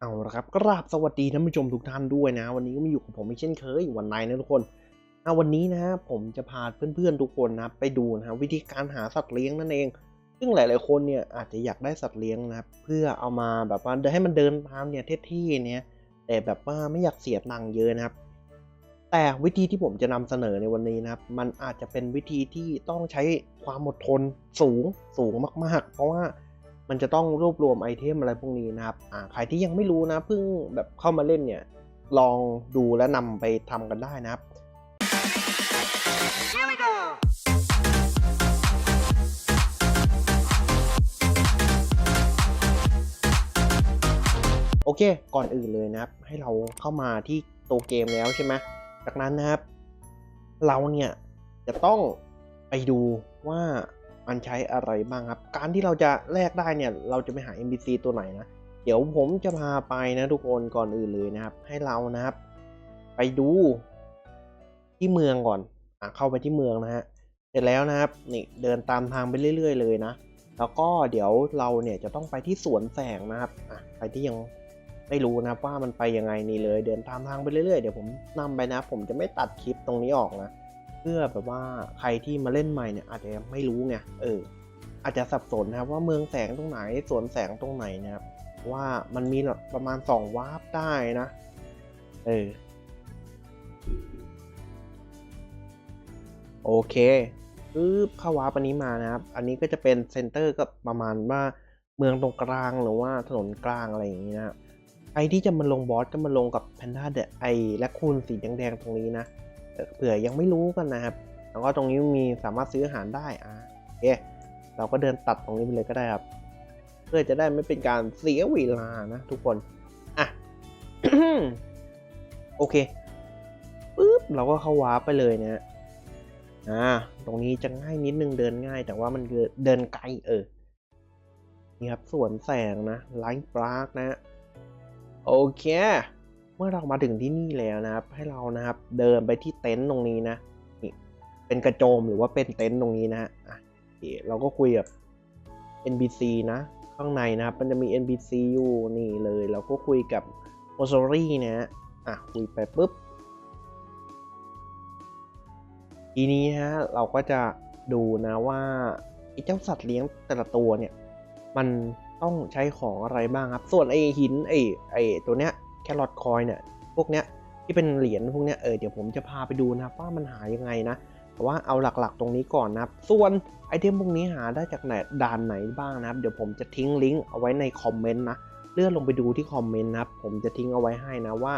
เอาละครับกราบสวัสดีท่านผู้ชมทุกท่านด้วยนะ วันนี้ก็มาอยู่กับผมอีกเช่นเคยวันไหนนะทุกคนเอาวันนี้นะผมจะพาเพื่อนๆทุกคนนะไปดูนะวิธีการหาสัตว์เลี้ยงนั่นเอง ซึ่งหลายๆคนเนี่ยอาจจะอยากได้สัตว์เลี้ยงนะครับเพื่อเอามาแบบว่าให้มันเดินตามเนี่ยเท่ๆเนี่ยแต่แบบว่าไม่อยากเสียตังค์เยอะนะครับ แต่วิธีที่ผมจะนำเสนอในวันนี้นะครับ มันอาจจะเป็นวิธีที่ต้องใช้ความอดทนสูงสูงมากๆ เพราะว่า มันจะต้องรวบรวมไอเทมอะไรพวกนี้นะครับอ่าใครที่ยังไม่รู้นะเพิ่งแบบเข้ามาเล่นเนี่ยลองดูและนำไปทำกันได้นะครับโอเค ก่อนอื่นเลยนะครับ ให้เราเข้ามาที่ตัวเกมแล้วใช่ไหมจากนั้นนะครับ เราเนี่ยจะต้องไปดูว่า มันใช้อะไรบ้างครับ การที่เราจะแลกได้เนี่ย เราจะไปหา NPC ตัวไหนนะ เดี๋ยวผมจะพาไปนะทุกคนก่อนอื่นเลยนะครับ ให้เรานะครับ ไปดูที่เมืองก่อนอะเข้าไปที่เมืองนะฮะ เสร็จแล้วนะครับ นี่เดินตามทางไปเรื่อย ๆ เลยนะ แล้วก็เดี๋ยวเราเนี่ยจะต้องไปที่สวนแสงนะครับ อะใครที่ยังไม่รู้นะว่ามันไปยังไงนี่เลย เดินตามทางไปเรื่อยๆ เดี๋ยวผมนำไปนะ ผมจะไม่ตัดคลิปตรงนี้ออกนะ เพื่อแบบว่าใครที่มาเล่นใหม่เนี่ยอาจจะไม่รู้ไงเอออาจจะสับสนนะครับว่าเมืองแสงตรงไหนสวนแสงตรงไหนนะครับว่ามันมีประมาณสองวาร์ปได้นะเออโอเคปึ๊บเข้าวาร์ปอันนี้มานะครับ อันนี้ก็จะเป็นเซนเตอร์ก็ประมาณว่าเมืองตรงกลางหรือว่าถนนกลางอะไรอย่างนี้นะใครที่จะมาลงบอสก็มาลงกับแพนด้าเดไอและคูณสีแดงๆตรงนี้นะ เผื่อยังไม่รู้กันนะครับ แล้วก็ตรงนี้มีสามารถซื้ออาหารได้อะโอเคเราก็เดินตัดตรงนี้ไปเลยก็ได้ครับ เพื่อจะได้ไม่เป็นการเสียเวลานะทุกคนอะโอเคปึ๊บเราก็เข้าวาร์ปไปเลยนะอ่าตรงนี้จะง่ายนิดนึงเดินง่าย แต่ว่ามันเดินไกลเออนี่ครับสวนแสงนะไลท์ปาร์กนะ โอเค เมื่อเรามาถึงที่นี่แล้วนะครับ ให้เรานะครับเดินไปที่เต็นท์ตรงนี้นะนี่เป็นกระโจมหรือว่าเป็นเต็นท์ตรงนี้นะฮะอะเคเราก็คุยกับ NPC นะ ข้างในนะครับ มันจะมี NPC อยู่นี่เลย เราก็คุยกับโอซอรี่นะฮะอะคุยไปปุ๊บทีนี้ฮะเราก็จะดูนะว่าไอ้เจ้าสัตว์เลี้ยงแต่ละตัวเนี่ย มันต้องใช้ของอะไรบ้างครับ ส่วนไอ้หินไอ้ไอ้ตัวเนี้ย แครอทคอยเนี่ยพวกเนี้ยที่เป็นเหรียญพวกเนี้ยเออเดี๋ยวผมจะพาไปดูนะครับว่ามันหายังไงนะแต่ว่าเอาหลักๆตรงนี้ก่อนนะครับ ส่วนไอเทมพวกนี้หาได้จากไหนด่านไหนบ้างนะครับ เดี๋ยวผมจะทิ้งลิงก์เอาไว้ในคอมเมนต์นะเลื่อนลงไปดูที่คอมเมนต์นะครับผมจะทิ้งเอาไว้ให้นะว่า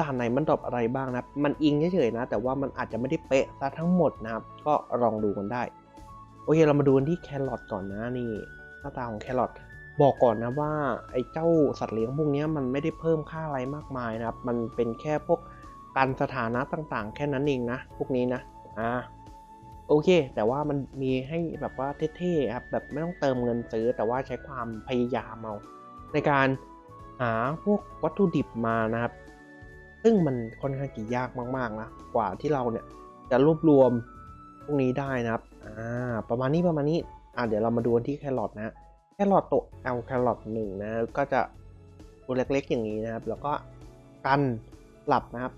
ด่านไหนมันตอบอะไรบ้างนะครับ มันอิงเฉยๆนะ แต่ว่ามันอาจจะไม่ได้เป๊ะซะทั้งหมดนะครับ ก็ลองดูกันได้ โอเค เรามาดูกันที่แครอทก่อนนะนี่หน้าตาของแครอท บอกก่อนนะว่าไอ้เจ้าสัตว์เลี้ยงพวกนี้มันไม่ได้เพิ่มค่าอะไรมากมายนะครับ มันเป็นแค่พวกการสถานะต่างๆ แค่นั้นเองนะ พวกนี้นะ อ่า โอเค แต่ว่ามันมีให้แบบว่าเท่ๆครับ แบบไม่ต้องเติมเงินซื้อ แต่ว่าใช้ความพยายามเอาในการหาพวกวัตถุดิบมานะครับ ซึ่งมันค่อนข้างกี่ยากมากๆนะ กว่าที่เราเนี่ยจะรวบรวมพวกนี้ได้นะครับ อ่า ประมาณนี้ประมาณนี้ อ่าเดี๋ยวเรามาดูที่แครอทนะ แครอทตัวเอาแครอทหนึ่งนะก็จะตัวเล็กๆอย่างนี้นะครับ แล้วก็กันหลับนะครับ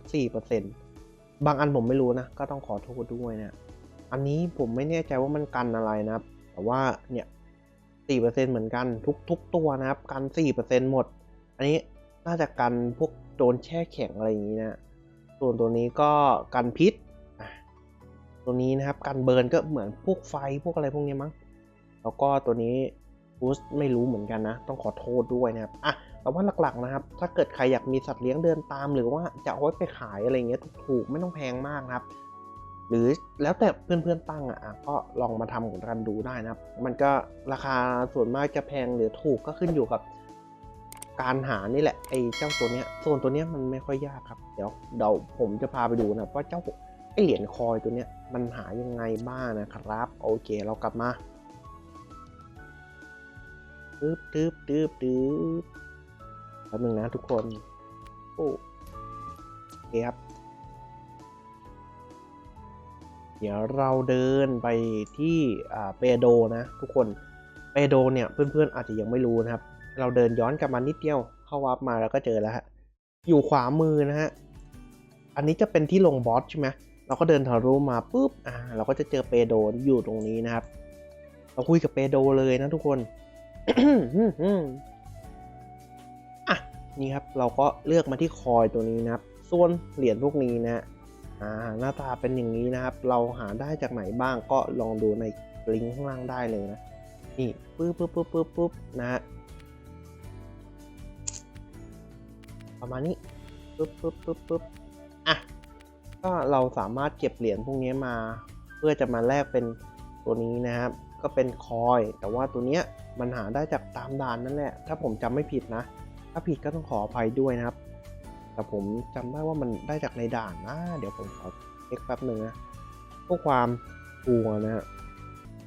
4%บางอันผมไม่รู้นะ ก็ต้องขอโทษด้วยนะ อันนี้ผมไม่แน่ใจว่ามันกันอะไรนะครับ แต่ว่าเนี่ย 4%เหมือนกันทุกทุกตัวนะครับ กัน 4%หมด อันนี้น่าจะกันพวกโดนแช่แข็งอะไรอย่างนี้นะ ส่วนตัวนี้ก็กันพิษ ตัวนี้นะครับ กันเบิร์นก็เหมือนพวกไฟพวกอะไรพวกนี้มั้ง แล้วก็ตัวนี้ บูสไม่รู้เหมือนกันนะ ต้องขอโทษด้วยนะครับอะแต่ว่าหลักๆนะครับ ถ้าเกิดใครอยากมีสัตว์เลี้ยงเดินตาม หรือว่าจะเอาไว้ไปขายอะไรเงี้ยถูกๆไม่ต้องแพงมากนะครับ หรือแล้วแต่เพื่อนๆตั้งอะก็ลองมาทำกันดูได้นะครับ มันก็ราคาส่วนมากจะแพงหรือถูกก็ขึ้นอยู่กับการหานี่แหละไอ้เจ้าตัวเนี้ยส่วนตัวเนี้ยมันไม่ค่อยยากครับ เดี๋ยวเดี๋ยวผมจะพาไปดูนะว่าเจ้าไอ้เหรียญคอยตัวเนี้ยมันหายังไงบ้างนะครับ โอเคเรากลับมา ตึ๊บตึ๊บตึ๊บตึ๊บแป๊บนึงนะทุกคน โอ้โอเคครับ เดี๋ยวเราเดินไปที่อ่าเปโดนะ ทุกคน เปโดเนี่ย เพื่อนๆอาจจะยังไม่รู้นะครับ เราเดินย้อนกลับมานิดเดียวเข้าวาร์ปมาแล้วก็เจอแล้วฮะ อยู่ขวามือนะฮะ อันนี้จะเป็นที่ลงบอสใช่ไหมเราก็เดินทะลุมาปุ๊บ อ่า เราก็จะเจอเปโดอยู่ตรงนี้นะครับ เราคุยกับเปโดเลยนะทุกคน อะนี่ครับเราก็เลือกมาที่คอยตัวนี้นะครับ ส่วนเหรียญพวกนี้นะอ่าหน้าตาเป็นอย่างนี้นะครับ เราหาได้จากไหนบ้างก็ลองดูในลิงก์ข้างล่างได้เลยนะ นี่ปึ๊บปึ๊บปึ๊บปึ๊บปึ๊บนะฮะประมาณนี้ปึ๊บปึ๊บปึ๊บปึ๊บอะก็เราสามารถเก็บเหรียญพวกนี้มา เพื่อจะมาแลกเป็น ตัวนี้นะครับก็เป็นคอย แต่ว่าตัวเนี้ยมันหาได้จากตามด่านนั่นแหละ ถ้าผมจำไม่ผิดนะ ถ้าผิดก็ต้องขออภัยด้วยนะครับ แต่ผมจำได้ว่ามันได้จากในด่านนะเดี๋ยวผมขอเช็คแป๊บหนึ่งนะเพื่อความกลัวนะฮะ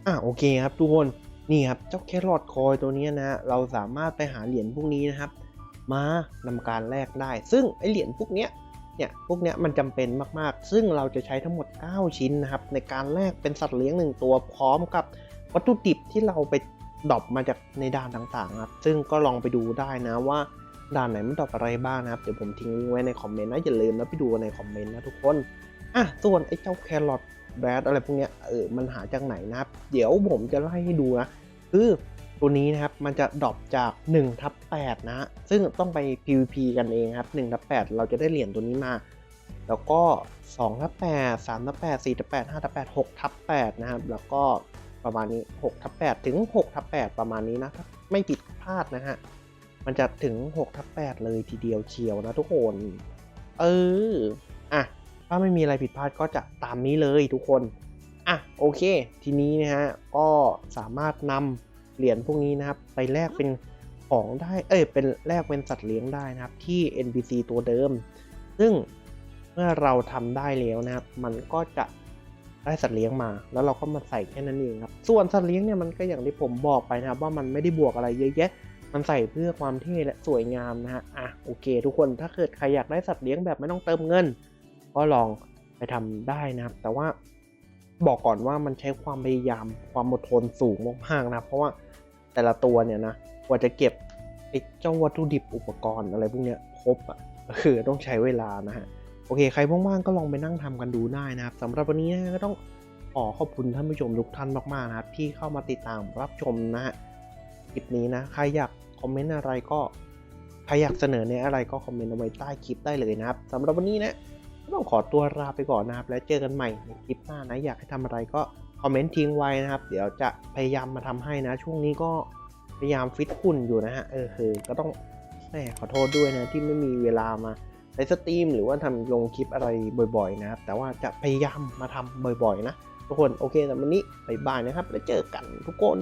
อะโอเคครับทุกคนนี่ครับเจ้าแครอทคอยตัวนี้นะฮะเราสามารถไปหาเหรียญพวกนี้นะครับ มานำการแลกได้ ซึ่งไอเหรียญพวกเนี้ย เนี่ยพวกเนี้ยมันจำเป็นมากๆ ซึ่งเราจะใช้ทั้งหมด 9 ชิ้นนะครับในการแลกเป็นสัตว์เลี้ยงหนึ่งตัวพร้อมกับวัตถุดิบที่เราไปดรอปมาจากในด่านต่างๆครับซึ่งก็ลองไปดูได้นะว่าด่านไหนมันดรอปอะไรบ้างนะครับเดี๋ยวผมทิ้งไว้ในคอมเมนต์นะอย่าลืมนะไปดูในคอมเมนต์นะทุกคนอะส่วนไอ้เจ้าแครอทแบดอะไรพวกเนี้ยเออมันหาจากไหนนะครับ เดี๋ยวผมจะไล่ให้ดูนะคือ ตัวนี้นะครับมันจะดรอปจาก1ทับ8นะ ซึ่งต้องไป PVP กันเองครับ1ทับ8เราจะได้เหรียญตัวนี้มา แล้วก็2ทับ8 3ทับ8 4ทับ8 5ทับ8 6ทับ8นะครับ แล้วก็ประมาณนี้6ทับ8ถึง6ทับ8ประมาณนี้นะไม่ผิดพลาดนะฮะ มันจะถึง6ทับ8เลยทีเดียวเชียวนะทุกคน เออ อะ ถ้าไม่มีอะไรผิดพลาดก็จะตามนี้เลยทุกคน อะ โอเค ทีนี้นะฮะ ก็สามารถนำ เหรียญพวกนี้นะครับ ไปแลกเป็นของได้เอ้ยเป็นแลกเป็นสัตว์เลี้ยงได้นะครับ ที่ NPC ตัวเดิม ซึ่งเมื่อเราทำได้แล้วนะครับ มันก็จะได้สัตว์เลี้ยงมา แล้วเราก็มาใส่แค่นั้นเองครับ ส่วนสัตว์เลี้ยงเนี่ยมันก็อย่างที่ผมบอกไปนะครับ ว่ามันไม่ได้บวกอะไรเยอะแยะ มันใส่เพื่อความเท่และสวยงามนะฮะอะโอเค ทุกคนถ้าเกิดใครอยากได้สัตว์เลี้ยงแบบไม่ต้องเติมเงิน ก็ลองไปทำได้นะครับ แต่ว่าบอกก่อนว่ามันใช้ความพยายามความอดทนสูงมากๆนะเพราะว่า แต่ละตัวเนี่ยนะกว่าจะเก็บไอ้เจ้าวัตถุดิบอุปกรณ์อะไรพวกเนี้ยครบอะก็คือต้องใช้เวลานะฮะโอเคใครว่างๆก็ลองไปนั่งทำกันดูได้นะครับสำหรับวันนี้นะก็ต้องขอขอบคุณท่านผู้ชมทุกท่านมากๆนะครับที่เข้ามาติดตามรับชมนะฮะคลิปนี้นะใครอยากคอมเมนต์อะไรก็ใครอยากเสนอในอะไรก็คอมเมนต์เอาไว้ใต้คลิปได้เลยนะครับสำหรับวันนี้นะต้องขอตัวลาไปก่อนนะครับ แล้วเจอกันใหม่ในคลิปหน้านะอยากให้ทำอะไรก็ คอมเมนต์ทิ้งไว้นะครับ เดี๋ยวจะพยายามมาทำให้นะ ช่วงนี้ก็พยายามฟิตหุ่นอยู่นะฮะ เออคือก็ต้องแหมขอโทษด้วยนะที่ไม่มีเวลามาในสตรีมหรือว่าทำลงคลิปอะไรบ่อยๆนะครับ แต่ว่าจะพยายามมาทำบ่อยๆนะ ทุกคน โอเคแต่วันนี้บ๊ายบายนะครับ แล้วเจอกันทุกคน